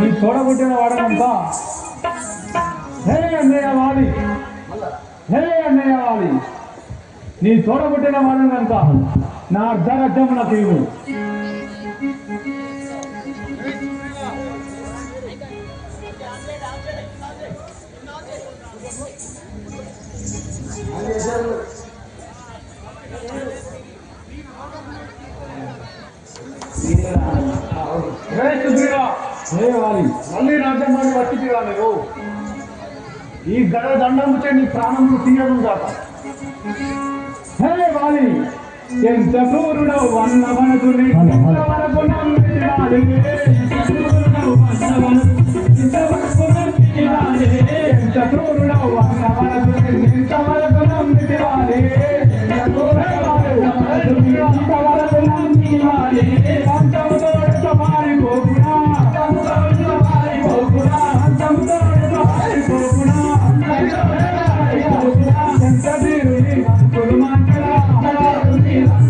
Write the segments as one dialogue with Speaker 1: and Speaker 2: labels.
Speaker 1: నీ చూడగొట్టిన వాడనంతా హే అన్నయ్య వాలి హే అన్నయ్య వాలి నీ చూడగొట్టిన వాడనంతా నా అర్ధరాజ్యం నాకు ఇవ్వు హే హే వాలి మళ్ళీ రాజ్యంలోని వచ్చిరా నువ్వు ఈ గడ దండం ముచ్చే నీ ప్రాణములు తీయడం కాక. హే వాలి ఎంత క్రూరుడవు అన్న మనసు వరకు నమ్మినాడే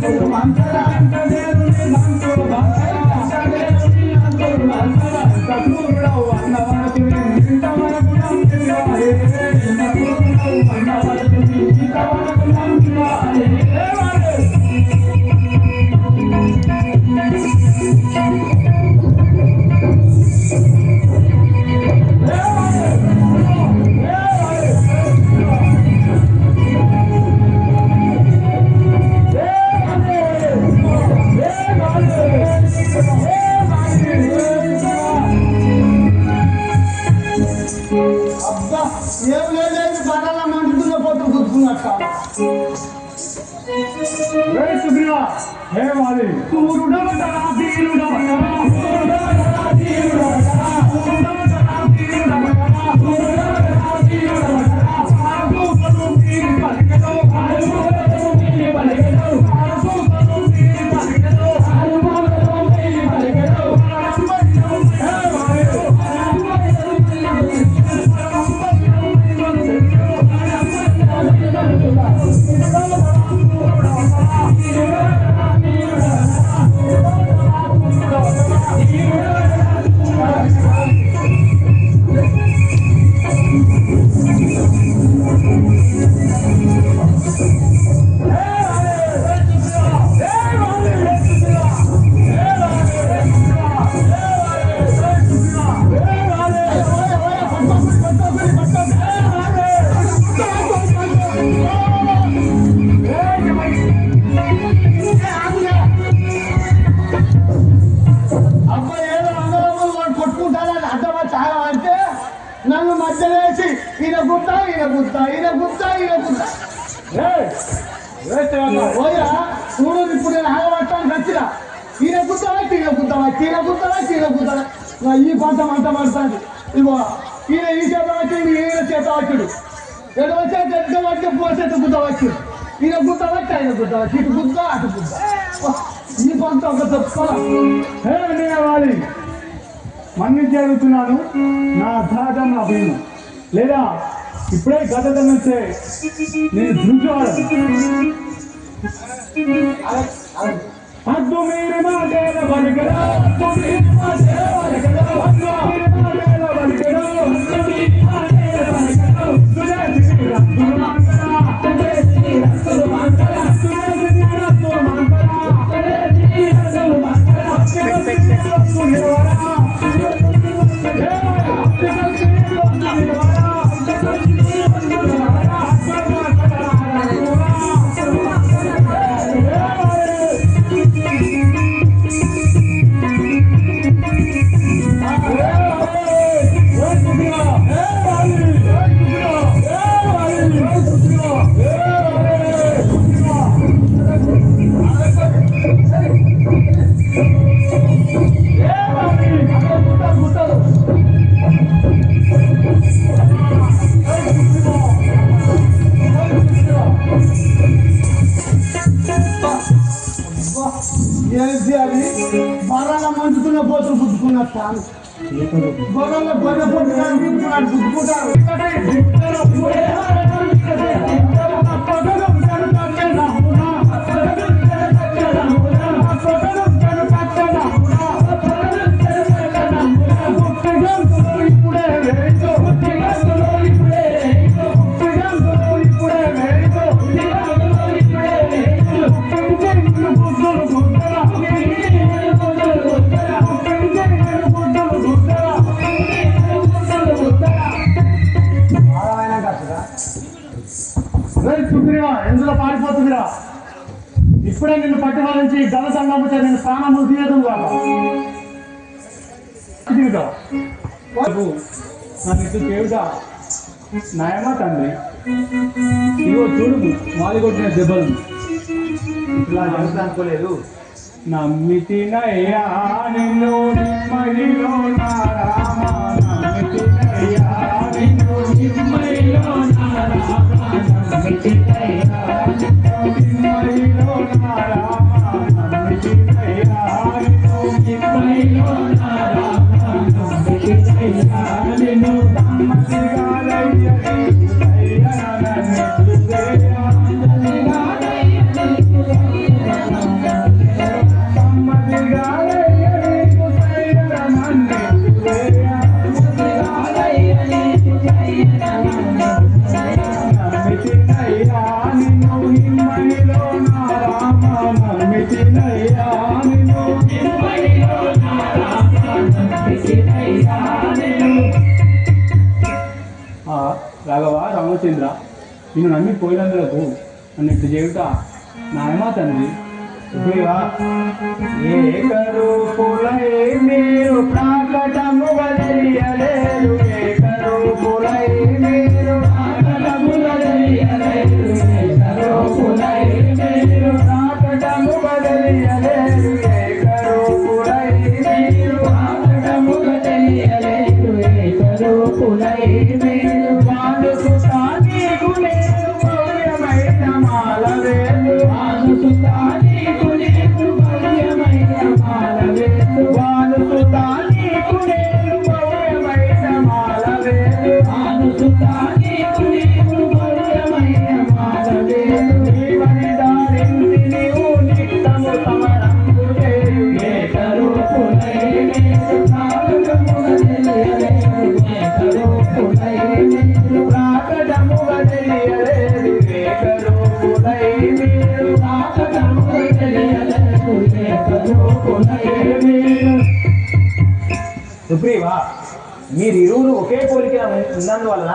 Speaker 1: 何? హే వాలి సూర్యుడవటరా వీరుడవటరా
Speaker 2: చూడు ఇప్పుడు నేను ఆగబట్టాను నచ్చిన ఈయన కుట్టాలా ఈయన కుట్టాలా ఈయన కుట్టాలా ఈయన కుట్టాలా ఈ పంట మంట పడుతుంది ఇగో ఈయన ఈ చేత వచ్చి ఈయన చేత వచ్చాడు ఎటు వచ్చే ఎటు వచ్చి పోసేట గుద్ద వచ్చి ఈయన గుత్త వచ్చి ఆయన గుత్త వచ్చి ఇటు గుద్ద అటు గుద్ద ఈ పంట ఒక తప్ప
Speaker 1: హే అన్నయ్య నా అర్థార్థం నా భీము లేదా ఇప్పుడే గత నుంచే నేను దృశ్యవాడు హద్దు మీరు మాటేల బలికరా హద్దు మీరు మాటేల బలికరా
Speaker 2: ఏంటి అది బర్రల మంచుతున్న పోతు గుద్దుకున్నట్ట గొర్రెల గొర్రె పొట్టుకున్నాడు గుద్దుకుంటారు ఇప్పుడే నిన్ను పట్టుకోవాలని గల సంగమితే నేను ప్రాణములు తీయదు
Speaker 1: ఇటు దేవుడా నాయమా తండ్రి. ఇదిగో చూడు వాలి కొట్టిన దెబ్బలు.
Speaker 2: ఇలా జరుగుతుంది అనుకోలేదు.
Speaker 1: నమ్మితినయ్యా నిన్ను నమ్మితినయ్యా నమ్మితినయ్యా రాఘవ రామచంద్ర నిన్ను నమ్మి పోయినందులకు నన్ను ఇట్టు చేయుట నాయమా తండ్రి. ఇప్పుడుగా ఏకరూపులై మీరు ప్రాకటము వదిలియలేరు సుప్రీవా మీరు
Speaker 3: ఇరువురు ఒకే పోలిక ఉన్నందువలన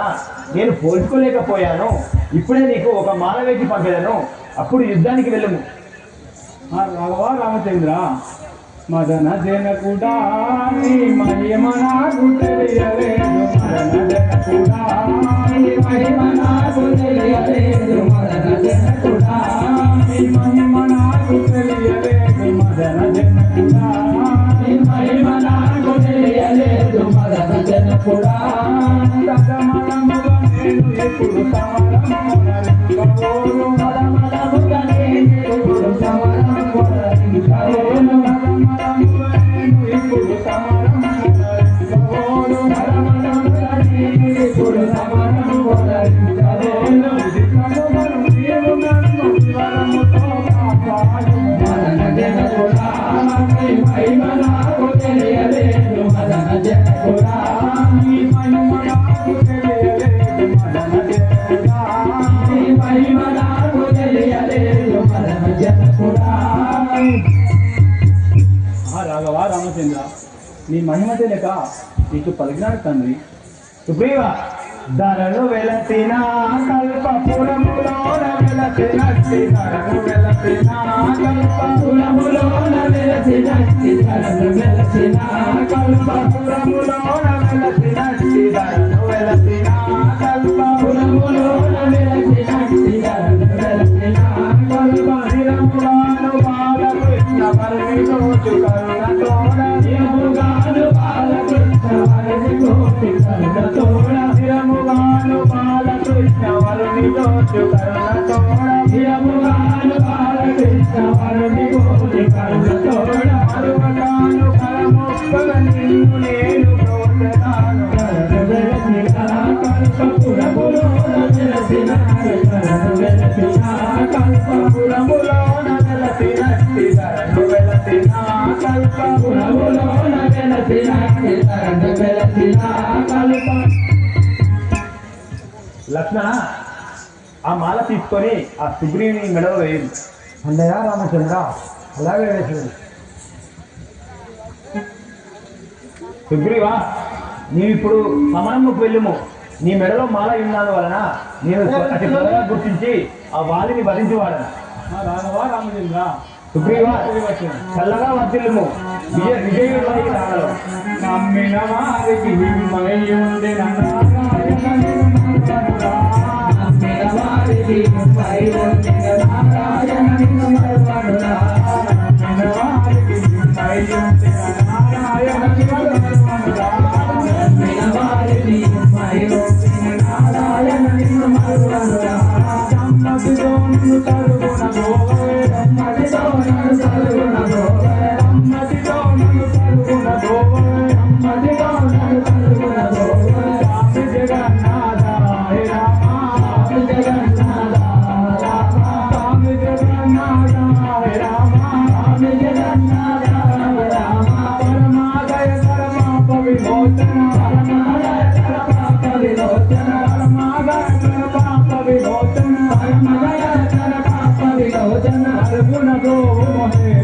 Speaker 3: నేను పోల్చుకోలేకపోయాను. ఇప్పుడే నీకు ఒక మాల వేసి పంపేదను. అప్పుడు యుద్ధానికి వెళ్ళము.
Speaker 1: రాఘవా రామచంద్ర మదన జనకుడా నీ మహిమ నాకు తెలియలేదు. మదన జనకుడా నీ మహిమ నాకు తెలియలేదు. మదన జనకుడా నీ మహిమ నాకు తెలియలేదు. మదన జనకుడా నీ మహిమ నాకు తెలియలేదు. మదన జనకుడా సగమనముగా నేను ఇప్పుడు సమరము నీ మహిమ నీకు పలికినాడు తండ్రి.
Speaker 3: సుగ్రీవ ధరలు వెలసిన కల్పపురములోన వెలసినట్టి కల్పపురములోన వెలసినట్టి కల్పపురములోన వెలసినట్టి కల్పపురములోన వెలసినట్టి లక్ష్మణ ఆ మాల తీసుకొని ఆ సుగ్రీవుని మెడలో వేయండి.
Speaker 2: అన్నయ్య రామచంద్ర అలాగే వేసింది
Speaker 3: సుగ్రీవా నీవిప్పుడు సమరముకు వెళ్ళుము. నీ మెడలో మాల ఉన్నది వలన నేను అతి త్వరగా గుర్తించి ఆ వాలిని
Speaker 1: వధించి
Speaker 3: రామవా చల్లగా వర్తిల్లుము విజయ
Speaker 1: ahead.